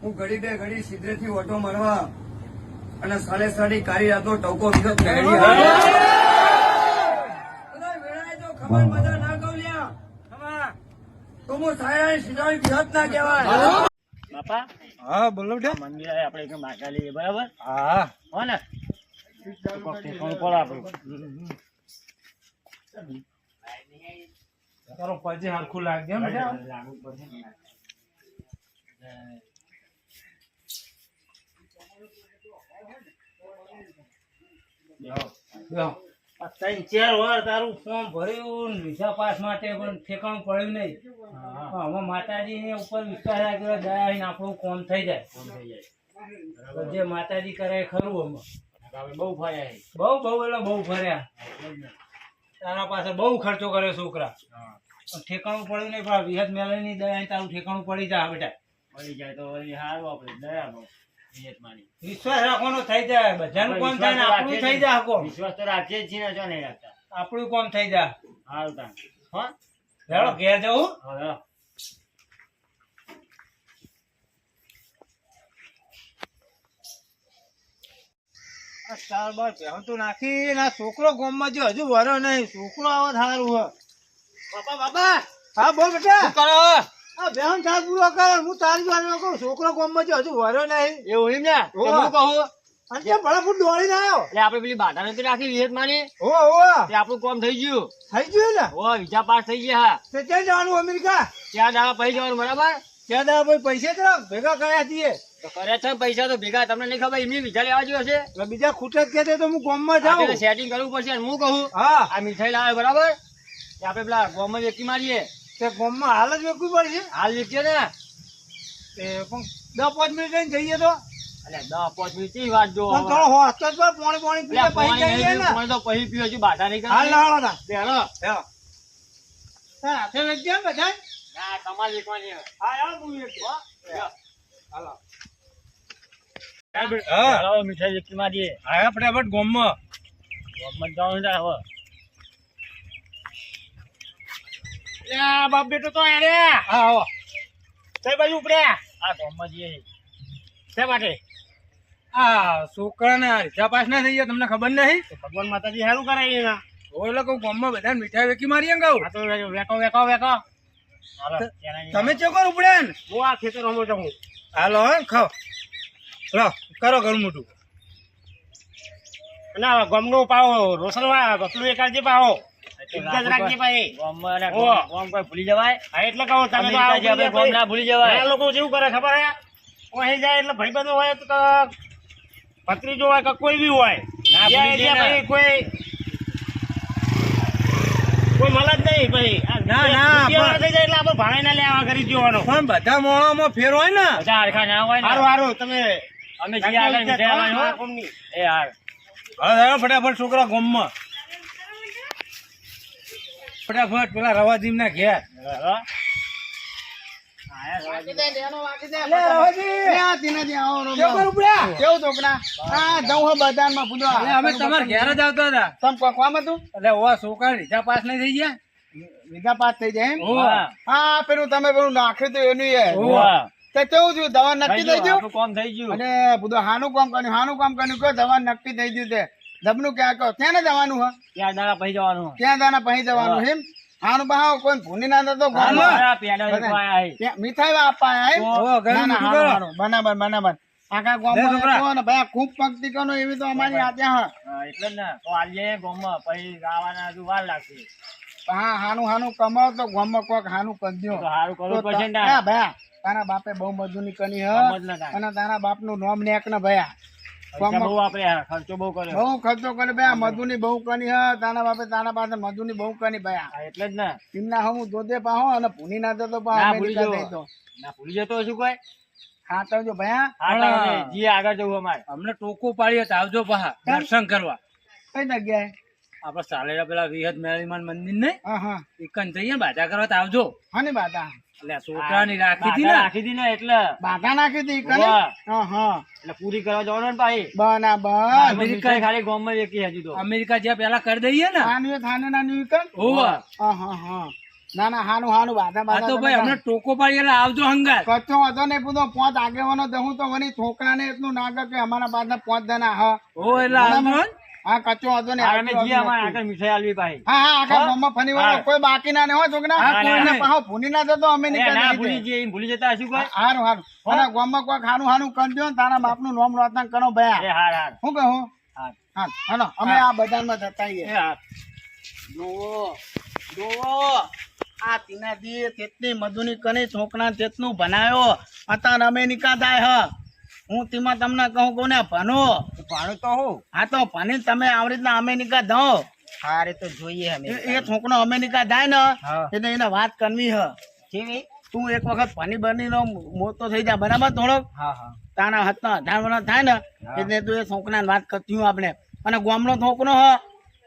હું ઘડી બે ઘડી સિદ્ધેથી ઓટો મારવા અને સાડે સાડી કાળી રાતો ટોકો વિગત મેળવી જો ખબર મજા ના કહું લ્યા. તો હું સાયરાની સીધાની વિહત ના કહેવાય. બાપા હા બોલો બેટા. મંદિર આપણે એક માગા લઈએ બરાબર? હા. હો ને. ઠેકાણું પડે આપણું તારો પછી હરખું લાગ્યો લાગુ ત્રણ ચાર વાર તારું ફોર્મ ભર્યું ને પાસ માટે પણ ઠેકાણું પડ્યું નહીં. હવે માતાજીને ઉપર વિશ્વાસ રાખ્યો દયા આપણું કોમ થઈ જાય. થઈ જાય. જે માતાજી કરે ખરું અમે બહુ ફર્યા બહુ બહુ એટલે બહુ ફર્યા. તારા પાસે બહુ ખર્ચો કર્યો છોકરા. પણ ઠેકાણું પડ્યું નહીં પણ વિહત મેળાની દયા તારું ઠેકાણું પડી જાય બેટા. મળી જાય તો વળી સારું આપણે દયા બહુ નિયત માની વિશ્વાસ રાખવાનો થઈ જાય બધાનું કોમ થાય ને આપણું થઈ જાય કોમ. વિશ્વાસ તો રાખીએ જ છીએ જો નહીં રાખતા. આપણું કોમ થઈ જાય. સારું તાન. હો? હેડો ઘેર જવું. હવે ચાર બાર પહેણ નાખી ના છોકરો ગામમાં જો હજુ વરો નહીં. છોકરો આવો સારું હે. બાપા બાપા! હા બોલ બેટા. કરો બેહન ચાર પૂરો કરે હું તારી કહું છોકરો ગામમાં જો હજુ વરો નહીં. એવું એમ ને? હું કહું અને ત્યાં ફટાફટ દોડીને આવ્યો. એટલે આપણે પેલી બાધા નથી રાખી વિહેત માની? તે આપણું કોમ થઈ ગયું. થઈ ગયું ને? ઓ વિઝા પાસ થઈ ગયા હા. તે ક્યાં જવાનું અમેરિકા? ત્યાં દાવા પૈસા જવાનું બરાબર? ત્યાં દાવા ભાઈ પૈસા તરફ ભેગા કર્યા છીએ. તો કરે છે પૈસા તો ભેગા તમને નહીં ખબર એમની વિઝા લેવા જોઈએ છે? બીજા ખૂટે જ કહેતે તો હું ગામમાં જાઉં. સેટિંગ કરવું પડશે હું કહું. હા. આ મીઠાઈ લાવે બરાબર? આપડે આપણે પેલા ગોમાં વેકી મારીએ. તે ગામમાં હાલ જ વેકવી પડશે હાલ વેચીએ ને. તે પણ દસ પાંચ મિનિટ લઈને જઈએ તો. એટલે દસ પાંચ મિનિટની વાત જો પણ થોડો હોસ્ટ જ પર પાણી પાણી પછી જઈએ ને. તો પછી પીવો છું બાધા નહીં હાલ લાવો તા તે હાલો. હાથે લઈ બધા ના તમારે વેચવાની હા યાર હું એક હો? હાલો. હા. હાલો, મીઠાઈ વેકી મારીએ. હા ફટાફટ ગામમાં. ગોમાં જવાનું છે હવે. લ્યા, બાપ બેટો તો આયા હા આવો. કઈ બાજુ ઉપડ્યા? આ તો છીએ. શા માટે? આ છોકરાને રીચા પાસ ના થઈ ગયા તમને ખબર નહીં? ભગવાન માતાજી સારું કરાય એના. ઓય લોકો ગામમાં બધાને મીઠાઈ વેકી મારી ગાવ આ તો વેકો વેકો વેકો તમે ચોકર ઉપડે ને? હું આ ખેતરોમાં જાઉં. હાલો હે ખાઓ. લો કરો ઘર મોટું ના ગમનું પાવો રોશનવા બકલું એકાદે પાવો. ઇજ્જત રાખજે ભાઈ. ઓહો. ભૂલી જવાય? હા એટલે કહું તમે તો આપણે. ગોમ ના ભૂલી જવાય. આ લોકો જેવું કરે ખબર હે? અહીં જાય એટલે ભાઈબંધો હોય તો ભત્રીજો હોય કે કોઈ બી હોય. ના ભૂલી જાય ભાઈ કોઈ કોઈ નહીં ભાઈ. ના, ના, થઈ જાય એટલે આપણે ભાડે ના લેવા કરી જોવાનો પણ બધા મોળામાં ફેર હોય ને. હોય તમે અમે જે. એ હાર. ફટાફટ છોકરા ગામમાં. ફટાફટ પેલા રવાજીમ ના ઘેર છોકરા હા જવું હે બજારમાં પૂજવા એટલે અમે તમારા ઘેર જ આવતા હતા. તમ કોકવામાં હતું? એટલે ઓવા છોકરા રીચા પાસ નહીં થઈ ગયા? રીધા પાસ થઈ જાય એમ? હા પેલું તમે પેલું નાખ્યું હતું એનું એ. કેવું થયું? દવા નક્કી થઈ ગયું આપણું થઈ ગયું. અને બધું હાનું કામ કર્યું હાનું કામ કર્યું કયો? દવા નક્કી થઈ ગયું તે. ધબનું ક્યાં કહો ત્યાં ને જવાનું હા? ત્યાં દાણા પહી જવાનું ત્યાં દાણા પહી જવાનું એમ હાનું બહાવ કોઈ ભૂની ના થતો મીઠાઈ આપવા આયા. બરાબર બરાબર આખા ગામમાં ભાઈ ખૂબ પંક્તિ કરો એવી તો અમારી આજે હા, એટલે ને. તો ગોમમાં પછી હજુ વાર લાગશે. હા હાનું હાનું કમાવ તો ગામમાં કોક હાનું કરજો હારું કરવું પડશે ને તા- તારા બાપે બહુ મજૂરી કરી હ. બાપનું નોમ અને તારા બાપનું નામ નેક ને ભયા બહુ વાપર્યા ખર્ચો બહુ કર્યો. બહુ ખર્ચો કરી ભયા મજૂરી બહુ કરી હ તારા બાપે તારા પાસે મજૂરી બહુ કરી ભયા એટલે જ ને. એમના હું જોતે પાહો અને ભૂની ના જતો પાહો ના, ભૂલી જઈ જવો. તો. ના ભૂલી જતો હશું કોઈ? હા તો જો ભયા હા તો અમે જીએ આગળ જવું અમારે. અમને ટોકું પાડીએ તો આવજો પહા દર્શન કરવા. કઈ જગ્યાએ? આપડે સાલેરા પેલા વિહત મેળીમાન મંદિર ને હા હા. એકન જઈએ બાજા કરવા તો આવજો. હા ને એટલે છોકરાની રાખી હતી ને? રાખી હતી ને એટલે. બાધા નાખી હતી કને વાહ. હા હા. એટલે પૂરી કરવા જવાનું ને ભાઈ બરાબર. મીઠાઈ ખાલી ગોમમાં વેકી હજી તો. અમેરિકા જ્યાં પેલા કરી દઈએ ને? નાની થાને નાની ઓવા હા હા હા. ના ના હાનું હાનું બાધા બાધા તો ભાઈ કરો. ટોકો પાડી એટલે આવજો હંગાત. કચ્ચો હતો ને પૂછો આગેવાનો તો છોકરાને એટલું નાગર કે અમારા બાદ પોચ જણા હા. ઓ એટલે આવજો હો. હા કચ્ચો વાંધો ને આ અમે જી અમાર આગળ મીઠાઈ આલવી ભાઈ હા હા આખા ગામમાં ફની વાળો કોઈ બાકી ના ને હો છોકરા? હા, કોઈ અને નહીં. પાછો ભૂલી ના જતો અમે એ નીકળી ના ભૂલી જઈએ ભૂલી જતા હશું કોઈ? હારું હારું. અને ગામમાં કોઈ ખાનું ખાનું કરજો ને તારા બાપનું નામ રોતન કરો એ ભયા હાર હાર. હું કહું? હાર. હા હલો અમે આ બજારમાં જતા આવીએ. એ હાર. જોવો જોવો આ તીનાજી તેટલી મધુની કની છોકરા તેટલું ભણાયો અત્યારે અમે નિકા દાય હ. હું તેમાં તમને કહું કહું ને ભણો? ભાણું તો હું. હા તો પાણી તમે આવી રીતના અમેરિકા દો હારે તો જોઈએ અમે. એ છોકરો અમેરિકા જાય ને એને એને વાત કરવી હ. કેવી? તું એક વખત પાણી બની નો મોટો થઈ જા બરાબર થોડોક? હા હા. તારા હાથના અઢાર વર્ષ થાય ને એટલે તું એ છોકરાને વાત કરતી હું આપણે. અને ગામનો છોકરો હ.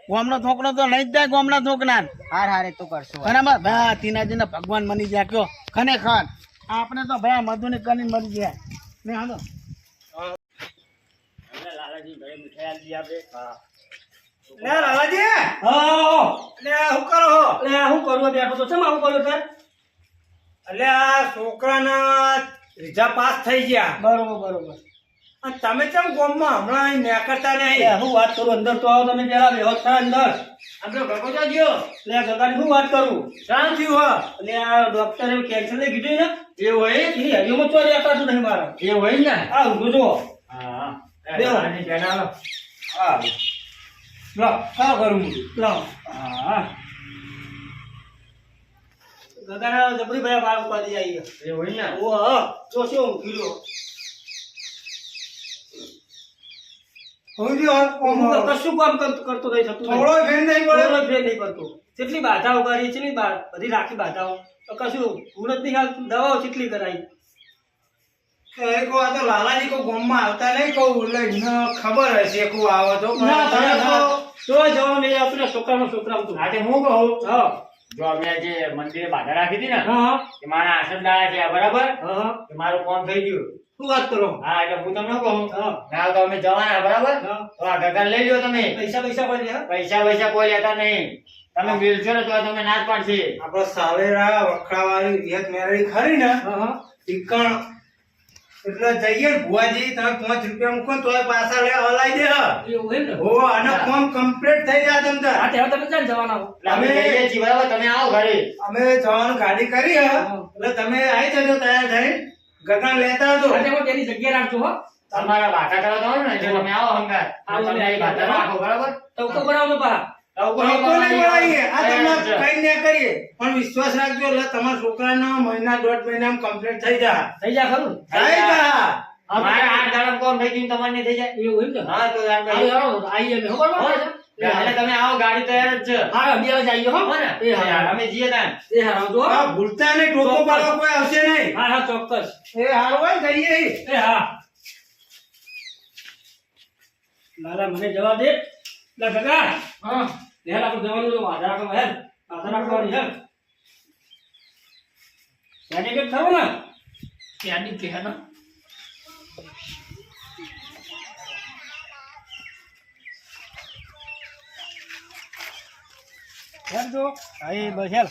ગામનો છોકરો તો લઈ જ જાય ગામના છોકરા હાર હારે તો કરશું. બરાબર? ભાઈ તીનાજી ભગવાન મની ગયા કયો. ખરેખર. આપણે તો ભાઈ મધુની કરીને મરી ગયા. ને હાલો. લાલાજી ઘરે મીઠાઈ આપણે. હા. લે લાલાજી! હા લે હું? કરો આ શું કરવું બેઠો તો ચમ આવું કર્યું તાર એટલે આ છોકરાના રીઝા પાસ થઈ ગયા. બરોબર બરોબર. અને તમે કેમ ગોમમાં હમણાં અહીં નેકળતા નહીં? હું વાત કરું? અંદર તો આવો તમે પેલા બેહો જ અંદર. આપણે ભગો તો ગયો. એટલે આ ગગાની શું વાત કરું? શાં થયું એટલે આ ડોક્ટરે કેન્સર ને કીધું ને હ એવું હોય? એની હરીઓમાં ચોરી અપાતું નહીં મારા. એ હોય ને? આ ઊંધું જુઓ. હા બેહો. લો. હા. લો કાં કરું હું લો. હા. ગગાના જબરી ભાઈ બાર ઉપાડી આવી એવું હોય ને? ઓ જો શું? કશું કામ કરતો નહીં થતું. થોડો ફેર નહીં પડે? થોડો ફેર નહીં પડતો. કેટલી બાધા ઉગાડી છે બધી રાખી બાધાઓ. તો કશું ભૂલ જ નહીં દવાઓ કેટલી કરાઈ એ કહો આ તો લાલાજી કો ગામમાં આવતા નહીં કહું એટલે ખબર હશે કે આવો તો. ના તમે તમે તો તો જવાનું આપણે છોકરાનો છોકરા તું. આજે હું કહું? હા. જો અમે જે મંદિરે બાધા રાખી હતી ને હા હા. મારા આશ્રમ છે બરાબર? હા હા. મારું કામ થઈ ગયું. શું વાત કરો? હા એટલે હું તમને કહું. હા. ના તો અમે જવાના બરાબર. તો આ ગગન લઈ લ્યો તમે. પૈસા પૈસા કોઈ પૈસા પૈસા કોઈ લેતા નહીં. તમે મિલશો ને તો તમે ના જ પાડશે. આપડે સાવેરા વખડાવાળી વિહત મેળવી ખરી ને ટીકણ એટલે જઈએ ભુવાજી તમે પાંચ રૂપિયા મૂકો તો તોય પાછા લે હલાઈ દે. એવું એમ ને? હો અને ફોર્મ કમ્પ્લીટ થઈ જાય તમ તાર. હા ત્યારે તમે ક્યાં જવાના અમે જઈએ છીએ તમે આવો ઘરે. અમે જવાનું ગાડી કરી હ. એટલે તમે આવી જજો તૈયાર થઈ ગગન લેતા હતો અને હું તેની જગ્યા રાખજો હો. તમારા બાધા કરવા તો ને જો તમે આવો હંગાર આ તમે અહીં બાધા રાખો બરાબર? તો બરાબર પા લોકો નહીં બોલાવીએ આ તમને કઈ ના કરીએ. પણ વિશ્વાસ રાખજો એટલે તમારા છોકરાનો મહિના દોઢ મહિનામાં કમ્પ્લીટ થઈ જાય થઈ જા ખરું? થઈ જાય મારા આઠ દાડા કોમ થઈ ગયું તમારે થઈ જાય. એવું એમ ને? હા તો તાર હાલો, ભાઈ. હાલો, આવીએ અમે. હો, બરોબર? એટલે તમે આવો ગાડી તૈયાર જ છે. હા, બે વાગે આવીએ, હો? હો. ને એ હા. અમે જઈએ ત્યાં એ હા, આવજો, હા, ભૂલતા નહીં ટોકો પાડવા કોઈ આવશે નહીં. હા, હા, ચોક્કસ. એ હારો હોય ને જઈએ એ હા. લાલા, મને જવા દે. લા, કાકા. હેલ, આપણે જવાનું છે. આધાર રાખવા હેલ. આધાર રાખવાની, હેલ. ત્યાંની કંઈક ખરું ને? ત્યાંની કે હે ને? હેલ જો. અહીં બસ હેલ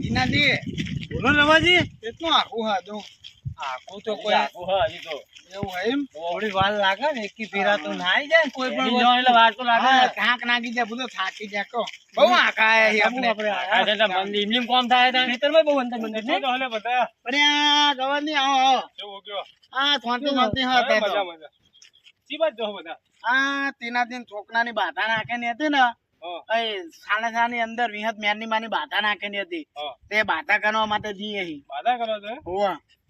તીનાજી બોલો રવાજી કેટલું આખું હા જો આખું તો કોઈ આખું હા, હજી તો. એવું એમ? થોડી વાર લાગે ને એકી ફેરા તો ના જાય કોઈ પણ એની એટલે વાર તો લાગે. હા, ને. જાય બધો થાકી જાય કહો. બહુ આખા આયા છે આપણે. આ મંદિર એમનેમ કોમ થાય ત્યાં. ખેતરમાં બહુ અંદર મંદર છે. બધા. અરે આ ગવર્ની આવો આવો કેવું આ થોંતી થોંતી હા તે તો. મજા સી બાત જો બધા? આ તીનાજી છોકરાની બાધા નાખેલી હતી ને સાની અંદર વિહત મેરની માની બાધા નાખેલી હતી. તે બાધા કરવા માટે જઈએ બાધા કરો છો હોવા. આ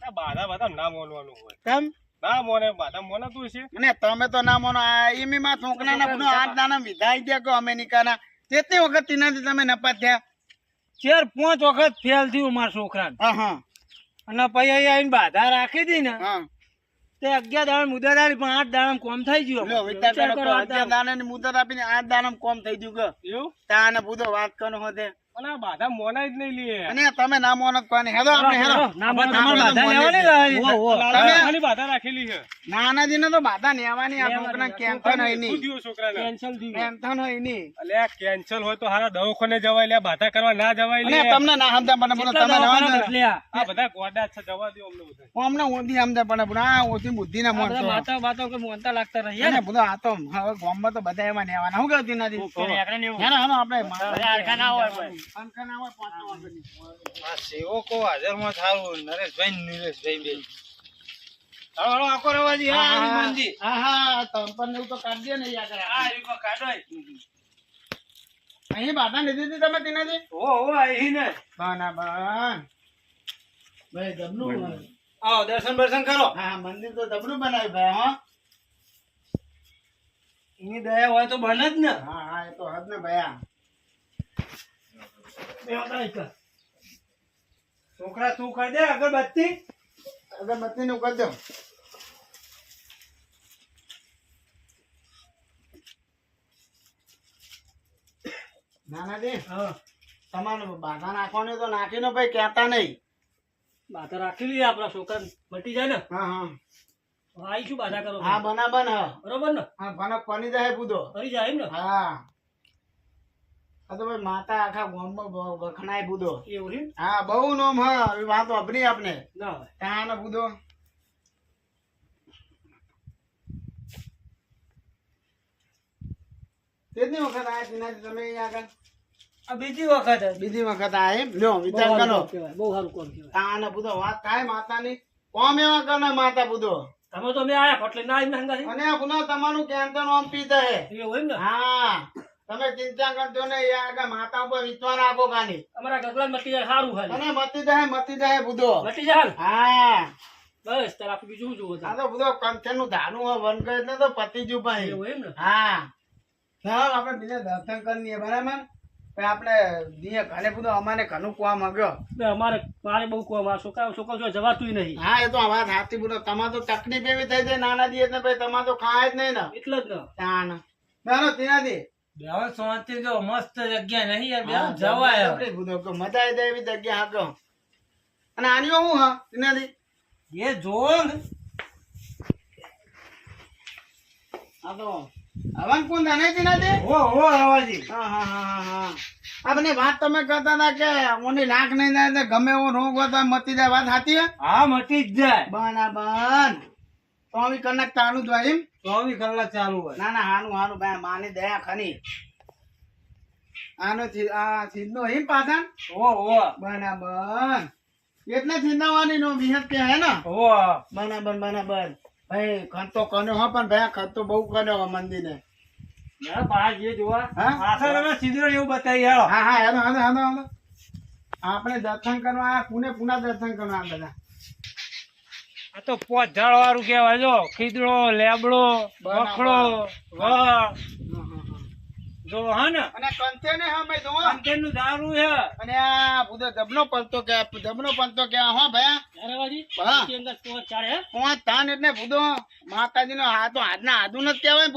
બાધા બાધા ના મોનવાનું હોય. કેમ? ના મોને બાધા મોનાતું છે. અને તમે તો ના માનો ઈમી માં છોકરાના બધું આઠ દાના વિધાઈ ગયા કે અમેરિકાના? કેટલી વખત તીનાજી તમે નપાત થયા? ચાર પાંચ વખત ફેલ થયું મારા છોકરાને. હા હા અને પછી આવીને બાધા રાખી હતી ને તે અગિયાર દાડા મુદત આવી પણ આઠ દાડા કોમ થઈ ગયું અગિયાર દાડાની મુદત આપીને આઠ દાણા કોમ થઈ ગયું કે? તાને બુધો વાત કરો હોતે. પણ બાધા મોના જ નહીં લે અને તમે ના મોનો કોને હેડો આપણે હેડો ના મોનો તો આપણે બાધા લેવાની જ. લાવી. ઓહો, ઓહો. લાલા તમે બાધા રાખેલી છે નાનાજી ને તો બાધા નેવાની આ છોકરા કેન્સર હોય શું છોકરાને કેન્સલ થઈ ગયું. હોય નહીં અલ્યા કેન્સલ હોય તો હારા દવાખાને જવાય લે બાધા કરવા ના જવાય લે તમને ના સમજા પણ બોલો તમે રહેવા દવાખાના દો. બદલ્યા? આ બધા ગોડા છે જવા દો અમને બધા અમને ઓછી સમજે પણ પણ આ ઓછી બુદ્ધિ ના બધા માતા કે મોનતા લાગતા રહ્યા ને. બધું આ તો હવે ગામમાં તો બધા એમાં નેવાના હું કહું નથી આપણે ને એવું. હેનો હેનો આપણે ના હોય આ સેવકો હાજરમાં થારું નરેશભાઈ ને નીલેશભાઈ બે. હાલો, હાલો, આખો રવાજી હા હા, હનુમાનજી હા. હા તંપણ ને તો કાઢી દે ને યાદ રાખો. હા એ અહીં બાધા લીધી હતી તમે તેનાથી? ઓ ઓ અહીં ને. બાના બાન. ભાઈ જબનું આવો દર્શન દર્શન કરો. હા મંદિર તો જબનું બનાવ્યું ભાઈ હા. એની દયા હોય તો બને જ ને. હા હા એ તો હદ ને ભયા છોકરા તું ખાઈ દે અગરબત્તી? અગરબત્તી નું કરજો નાના દે તમારે બાધા નાખવાની તો નાખીને ભાઈ કહેતા નહીં. બાધા લઈએ આપણા છોકરા મટી જાય ને. હા હા. આવીશું બાધા કરો હા બના બન હા બરોબર ને? હા બના કોની જાય ફરી જાય એમ ને? હા. આ તો ભાઈ માતા આખા ગામમાં વખણાય બુધો એવું છે? હા બહુ નોમ હા એ વાત આપને. ત્યાં ને બુધો કેટલી વખત આયા તીનાથી તમે અહીંયા આગળ? આ બીજી વખત બીજી વખત આ એમ? જો વિચાર કરો. બહુ સારું કામ કહેવાય. ત્યાં ને બુધો વાત થાય માતાની? કોમ એવા કરે માતા બુધો તમે તો મેં આયા એટલે ના હંગાથી. અને પુનઃ તમારું કેન્સર ઓમ પીતા હે. એવું એમ ને? હા. તમે ચિંતા કરજો ને આગળ માતા ઉપર વિશ્વાસ રાખો કાની અમારા ગગલા મટી જાય સારું ખાલી અને મતી જાય મતી જાય બુધો. મટી જાય હા. બસ તાર આપણે બીજું શું જોવું આ તો બધો કંચનનું ધાનું હોય વન કરે એટલે તો પતિ જુ ભાઈ એવું એમ ને? હા. ચાલ આપણે બીજા દર્શન કરીએ બરાબર? આપણે દિયે ઘરે બધું અમારે ઘણું કુવા માંગ્યો અમારે મારે બહુ કહો માં છોકરા છોકરા છો જવાતું નહીં. હા એ તો આ વાત સાચી બોલો તમારે તો તકલીફ એવી થઈ જાય નાના દિયે એટલે ભાઈ તમારે તો ખાય જ નહીં ને. એટલે જ ને. ના ના. ત્યાંથી બેહો શાંતિ જો મસ્ત જગ્યા નહીં યાર બેહો જવાય આપણે જબરદસ્ત કો મજા આવી જાય એવી જગ્યા હાકો અને આનીઓ હું હા ત્યાંથી એ ને હા તો હવન કુંડ અને ત્યાંથી ઓ ઓ રવાજી હા હા હા હા હા. આપણે વાત તમે કરતા હતા કે ઓની નાક નહીં જાય ગમે એવો રોગ હોય તો મટી જાય. વાત સાચી હા? મટી જ જાય. બન બન કનક ચાલુ જ હોય એમ? ચોવીસ કલાક ચાલુ હોય. ના ના હાનું હાનું ભાઈ માની દયા ખની આનો આ સિદ્ધનો હિમ પાછા? ઓ ઓ બરાબર. એટલે સિદ્ધાવાની નો વિહત કે હે ને? ઓ બરાબર બરાબર. ભાઈ ખર્ચ તો કર્યો હો પણ ભાઈ ખર્ચ તો બહુ કર્યો હો મંદિરે ના, બહાર જે જોવા. હા? પાછળ અમે સીધો એવું બતાવી હા હા હા હા હા હેલો હેલો. આપણે દર્શન કરવા પુણે પુના દર્શન કરવા બધા. આ તો પોચ વાળું કેવાય જો ખીદડો લેબડો. વખડો જો હા ને? અને કંથે ને હા ભાઈ જોવો. અંતેનું દારૂ છે. અને આ બધો જબનો પલતો કે જબનો પલતો કે હો અરેવાજી, હા. તાન એટલે ભૂદો. માતાજી નો હાથ આદુ કહેવાય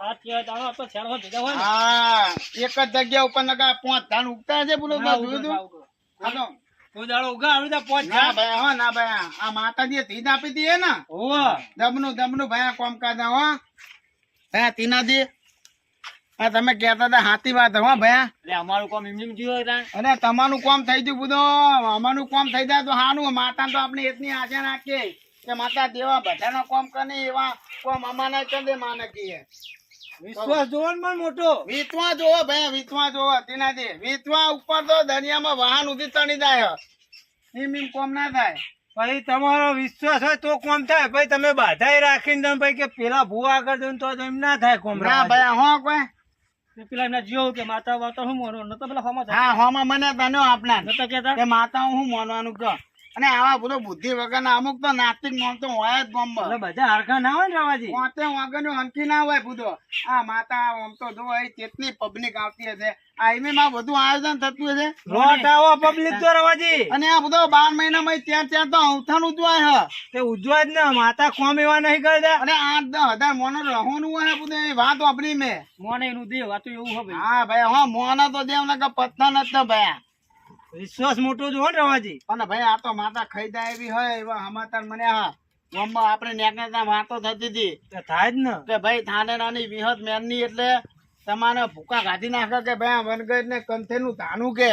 હાથ કહેવાય તો આજના તો નથી ભેગા હોય હા. એક જ જગ્યા ઉપર નકા પાંચ ધાન ઉગતા છે બોલો ના, જોયું તું. ના, હા તો કોઈ દાડો ઉગા આવી તા પોચ ના ભાઈ હો ના ભાઈ આ માતાજીએ ધીજ આપી હતી ને? હોવે. દબનું દબનું ભાઈ કોમ કાદા હો. ભાઈ તીનાજી આ તમે કહેતા હતા હાથી વાત હો ભાઈ. એટલે અમારું કામ એમ જીવો તમારું કામ થઈ ગયું બધું. અમારું કામ થઈ જાય તો હાનું માતા તો આપણે એટલી આશા રાખીએ કે માતા દેવા બધાનો કામ કરે એવા કામ અમાને કરી માને કહીએ વિશ્વાસ જોવો ને પણ મોટો. વીતવા જોવો ભાઈ વીતવા જોવો તેનાથી વીતવા ઉપર તો દરિયામાં વાહન ઉધી તણી જાય એમ એમ કોમ ના થાય. પછી તમારો વિશ્વાસ હોય તો કોમ થાય. પછી તમે બાધા રાખીને તમે ભાઈ કે પેલા ભૂવા આગળ જઈને તો એમ ના થાય કોમ ના ભાઈ હો કોઈ. પેલા એમના જીવ કે માતા વાતા શું મોનો નતો પેલા હોમાં થાય હા હોમાં મને તને આપના નતો કહેતા કે માતા હું માનવાનું કહો? અને આવા બધો બુદ્ધિ વગરના અમુક તો નાસ્તિક માણસો હોય જ બોમ્બ. બધા હરખા ના હોય ને રવાજી? પોતે વાંગણ્યું હંકી ના હોય બુધો. આ માતા આમ તો જો અહીં ચેતની પબ્લિક આવતી હશે. આ માં બધું આયોજન થતું હશે. લોટ આવો પબ્લિક તો રવાજી. અને આ બધો બાર મહિનામાં ત્યાં ત્યાં તો અવથાનું તે જ ને માતા કોમ એવા નહીં કરતા. અને આઠ દસ હજાર મોનો રહેવાનું હોય બધું વાત વાપરી મેં. મોને એનું એવું હા ભાઈ હા મોના તો દેવ ને કે પત્તા નથી ભાઈ. વિશ્વાસ મોટો જો ને રવાજી અને ભાઈ આ તો માતા ખાઈ જાય એવી હોય એવા સમાચાર મને હા ગામમાં આપણે નેકનેતા વાતો થતી હતી. તે થાય જ ને. કે ભાઈ થાને નાની વિહત મેનની એટલે તમારે ભૂકા કાઢી નાખે કે ભાઈ વનગઢ ને કંથેનું ધાનું કે?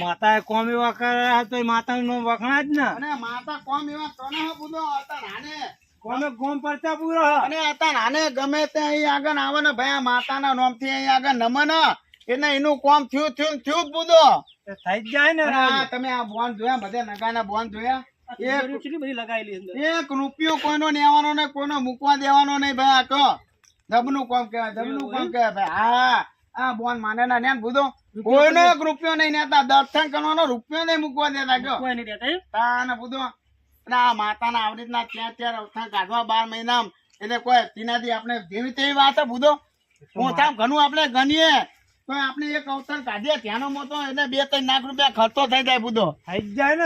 માતા એ કોમ એવા કરે તો માતાનું નામ વખણાય જ ને. અને માતા કોમ એવા કોને બુધો હતા નાને કોમે કોમ પરચા પૂરો અને હતા નાને ગમે ત્યાં અહીં આગળ આવે ને ભાઈ આ માતાના નોમથી અહીં આગળ નમન. એટલે એનું કોમ થયું થયું થયું જ બુધો. થઈ જ જાય ને તમે આ બોન જોયા બધા નગાના બોન જોયા. એક રૂપિયો કોઈનો લેવાનો ને કોઈનો મૂકવા દેવાનો નહીં ભાઈ આ તો. ધબનું કોમ કહેવાય ધબનું કોમ કહેવાય ભાઈ હા. આ બોન માને ના નેન બુધો. કોઈનો એક રૂપિયો નહીં નેતા દર્શન કરવાનો રૂપિયો નહીં મૂકવા દેતા એમ? તાને બુધો. અને આ માતાના આવી રીતના ત્યાં ત્યાં અવસાન કાઢવા બાર મહિના એટલે કોઈ તેનાથી આપણે જેવી તેવી વાત છે બુધો. હું ઘણું આપણે ગણીએ. તો આપણે એક અવસર કાઢીએ ત્યાંનો મોટો એટલે બે ત્રણ લાખ રૂપિયા ખર્ચો થઈ જાય બુધો. થઈ જાય ને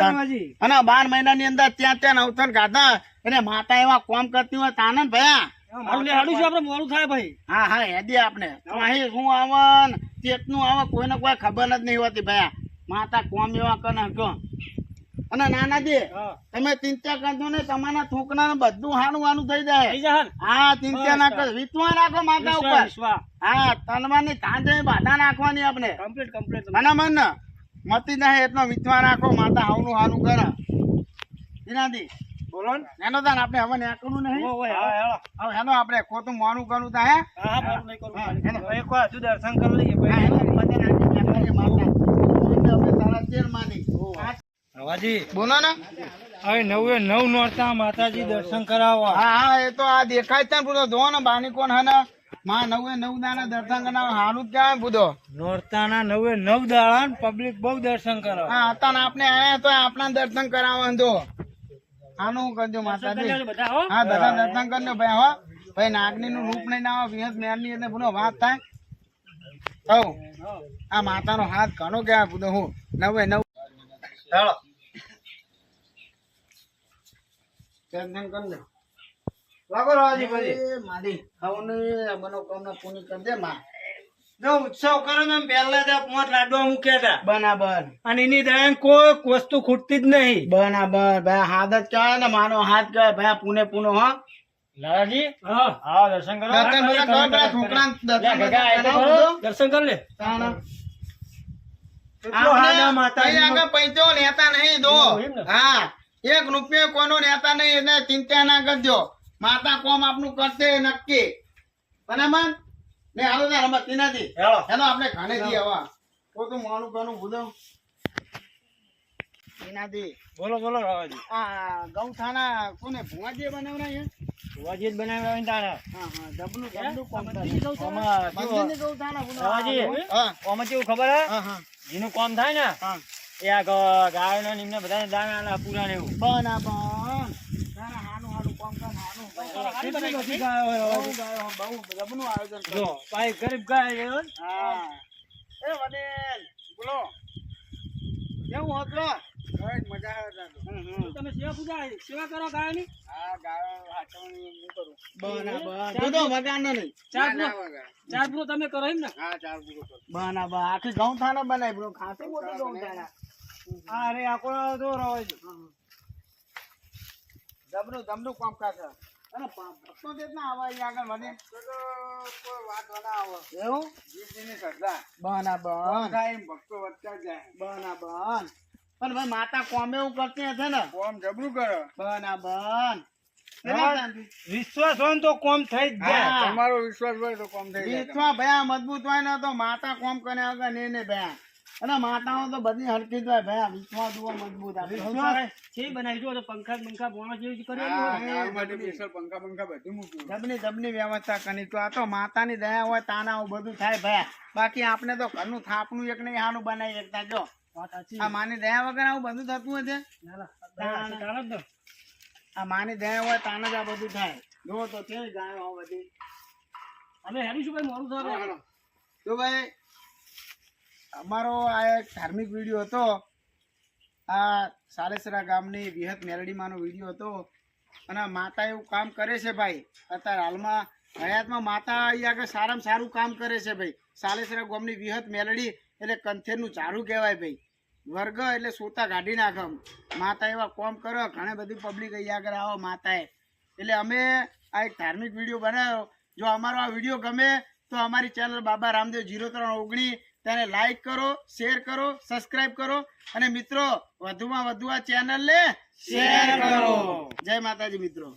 અને બાર મહિનાની અંદર ત્યાં ત્યાં અવસર કાઢા એટલે માતા એવા કોમ કરતી હોય તાને ભયા. મારું લેહાડું છે આપણે મોડું થાય ભાઈ. હા હા આપણે. અહીં શું આવન? ચેતનું આવે કોઈને કોઈ ખબર જ નહીં હોતી ભયા. માતા કોમ એવા કને કહો અને નાનાજી હા. તમે ચિંતા કરજો ને તમારા છોકરાને બધું હાનું હાનું થઈ જાય? હા ચિંતા ના કરો. વિશ્વા નાખો માતા ઉપર. હા તનવાની કાંધે બાધા નાખવાની આપણે. કમ્પ્લીટ કમ્પ્લીટ મને મન ને મતી જાય એટલો વિશ્વા નાખો માતા હાવનું હાનું કરે. એનાથી બોલો. એનો તાન આપણે હવે નેકળું નહીં? હેલો આપણે ખોટું મોનું કરવું તા હે. એક વાર હજુ દર્શન કરી લઈએ નાખી માતા. આપણે તારા. રવાજી બોલો ને. હવે નવે નવ નોરતા માતાજી દર્શન કરાવવા. હા હા એ તો આ દેખાય છે ને પૂરો. જો ને બાની કોણ હે ને માં નવે નવ દાના દર્શન કરાવે. હારું જ કહેવાય પૂરો. નોરતાના નવે નવ દાડા પબ્લિક બહુ દર્શન કરે હા હતા આપણે આયા તો આપણા દર્શન કરાવવા જો આનું કરજો માતાજી. હા. બધા દર્શન કરજો ભાઈ હો. ભાઈ નાગની નું રૂપ નહીં ના આવે મેરની એટલે પૂરો વાત થાય. કહું આ માતાનો હાથ ઘણો કહેવાય બુધો હું. નવે નવ. ચાલો. દર્શન કરી લે? લાગો રવાજી પછી. એ મારી હવને મનોકામના પૂરી કરી દે માં. જો ઉત્સવ કરો ને પહેલા જ પાંચ લાડવા મૂક્યા હતા બરાબર. અને એની દયા કોઈ વસ્તુ ખૂટતી જ નહીં. બરાબર. ભાઈ હાથ જ કહેવાય ને માનો હાથ કહેવાય. ભાઈ પુણે પુનો હા. લાલાજી? હા. દર્શન કરો. દર્શન કરો લે આગળ પૈસો લેતા નહીં દો હા. એક રૂપિયો કોનો રહેતા નહીં એને ચિંતા ના કરજો. માતા કોમ આપનું કરશે નક્કી. બરાબર ને હાલો ને નથી હેળો. હેલો. આપણે ઘાને જઈએ હવે પોતું મોનું ઘણું ભૂલો. એનાથી બોલો બોલો રાવાજી. આ ગૌથાના કોને ભુવાજી બનાવના છે? ભુવાજી જ બનાવ્યા હા હા કોમ ગૌથાના. કેવું ખબર હે? હા હા. જેનું કામ થાય ને હા. એ આ ગાયોને ને એમને બધાને દાણા આલા પૂરા ને એવું. પણ. તારા હાનું હાનું કોમ કર હાનું. કેટલી બધી ગાયો બહુ ગાયો, બહુ જબનું આયોજન જો ભાઈ ગરીબ ગાય છે હા. એ વડેલ બોલો. કેવું હોતલો મજા આવે હમ, હમ. તમે સેવા પૂજા સેવા કરો ગાયની? હા ગાયો હાચવણી હું કરું. બરાબર બધો વગાડનો નહીં. ચાર પૂરો. ચાર પૂરો તમે કરો એમ ને? હા ચાર પૂરો કરું. બરાબર આખી ગૌથાનો બનાવી બરો ખાસી મોટી ગૌથાના. હા અરે આખો તો રવાજી જબરું જબરું કામ કાશે અને ભક્તો ભક્તો ના આવે અહીંયા આગળ મને કોઈ વાત ના આવે. એવું? જીતની શ્રદ્ધા બરાબર ભક્તો વધતા જાય? બરાબર પણ ભાઈ માતા કોમ એવું કરતી હશે ને? કોમ જબરું કરે? બરાબર વિશ્વાસ હોય તો કોમ થઈ જ જાય. તમારો વિશ્વાસ હોય તો કોમ થઈ જાય. વિશ્વા ભયા મજબૂત હોય ને તો માતા કોમ કરે આગળ ને ભયા અને માતાઓ તો બધી હરકી જાય ભાઈ વિશ્વાસ જુઓ મજબૂત વિશ્વાસ છે બનાવી જો પંખા પંખા બોણો જેવું special પંખા બંખા બધું મૂક્યું. જબની જબની વ્યવસ્થા કરી તો આ તો માતાની દયા હોય તાના બધું થાય ભાઈ. બાકી આપણે તો ઘરનું થાપનું એક નહીં હાનું બનાવી શકતા જો. આ માની દયા વગર આવું બધું થતું ને. આ માની દયા હોય તાન જ આ બધું થાય. જો તો કેવી ગાયો બધી. અમે હેરીશું ભાઈ મોરું થાય જો ભાઈ અમારો આ એક ધાર્મિક વીડિયો હતો. આ સાલેસરા ગામની વિહત મેલડીમાંનો વીડિયો હતો. અને માતા એવું કામ કરે છે ભાઈ. અત્યારે હાલમાં હયાતમાં માતા અહીં આગળ સારામાં સારું કામ કરે છે ભાઈ. સાલેસરા ગામની વિહત મેલડી એટલે કંથેરનું ઝાડુ કહેવાય ભાઈ. વર્ગ એટલે સોતા કાઢી નાખે. માતા એવા કોમ કરો, ઘણી બધી પબ્લિક અહીં આગળ આવો માતાએ. એટલે અમે આ એક ધાર્મિક વીડિયો બનાવ્યો. જો અમારો આ વીડિયો ગમે તો અમારી ચેનલ બાબા રામદેવ જીરો ત્રણ ઓગણીસ તેને લાઈક કરો શેર કરો સબસ્ક્રાઇબ કરો. અને મિત્રો, વધુમાં વધુ આ ચેનલને શેર કરો. જય માતાજી મિત્રો.